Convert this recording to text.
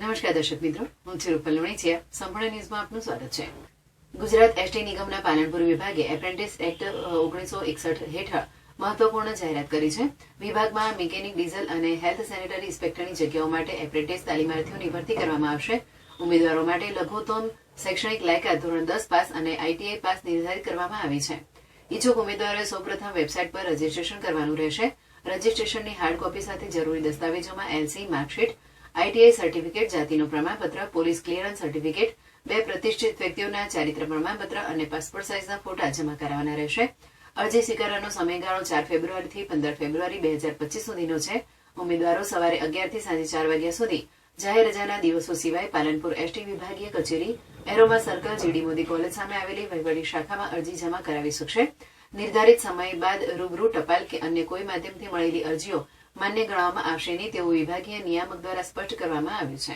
નમસ્કાર દર્શક મિત્રો, હું છું રૂપલ લુણીચિયા. સંપૂર્ણ ન્યૂઝમાં આપનું સ્વાગત છે. ગુજરાત એસટી નિગમના પાલનપુર વિભાગે એપ્રેન્ટિસ એક્ટ ઓગણીસો એકસઠ હેઠળ મહત્વપૂર્ણ જાહેરાત કરી છે. વિભાગમાં મિકેનિક ડીઝલ અને હેલ્થ સેનેટરી ઇન્સ્પેક્ટરની જગ્યાઓ માટે એપ્રેન્ટિસ તાલીમાર્થીઓની ભરતી કરવામાં આવશે. ઉમેદવારો માટે લઘુત્તમ શૈક્ષણિક લાયકાત ધોરણ દસ પાસ અને આઈટીઆઈ પાસ નિર્ધારિત કરવામાં આવી છે. ઇચ્છુક ઉમેદવારોએ સૌપ્રથમ વેબસાઇટ પર રજીસ્ટ્રેશન કરવાનું રહેશે. રજીસ્ટ્રેશનની હાર્ડ કોપી સાથે જરૂરી દસ્તાવેજોમાં એલસી માર્કશીટ આઈટીઆઈ સર્ટિફિકેટ, જાતિનું પ્રમાણપત્ર, પોલીસ ક્લિયરન્સ સર્ટિફિકેટ, બે પ્રતિષ્ઠિત વ્યક્તિઓના ચારિત્ર પ્રમાણપત્ર અને પાસપોર્ટ સાઇઝના ફોટા જમા કરાવવાના રહેશે. અરજી સ્વીકારવાનો સમયગાળો ચાર ફેબ્રુઆરીથી પંદર ફેબ્રુઆરી બે હજાર પચીસ સુધીનો છે. ઉમેદવારો સવારે અગિયારથી સાંજે ચાર વાગ્યા સુધી જાહેર રજાના દિવસો સિવાય પાલનપુર એસટી વિભાગીય કચેરી aroma circle, GD Modi college સામે આવેલી વહીવટી શાખામાં અરજી જમા કરાવી શકશે. નિર્ધારિત સમય બાદ રૂબરૂ ટપાલ કે અન્ય કોઈ માધ્યમથી મળેલી અરજીઓ માન્ય ગણવામાં આવશે નહીં તેવું વિભાગીય નિયામક દ્વારા સ્પષ્ટ કરવામાં આવ્યું છે.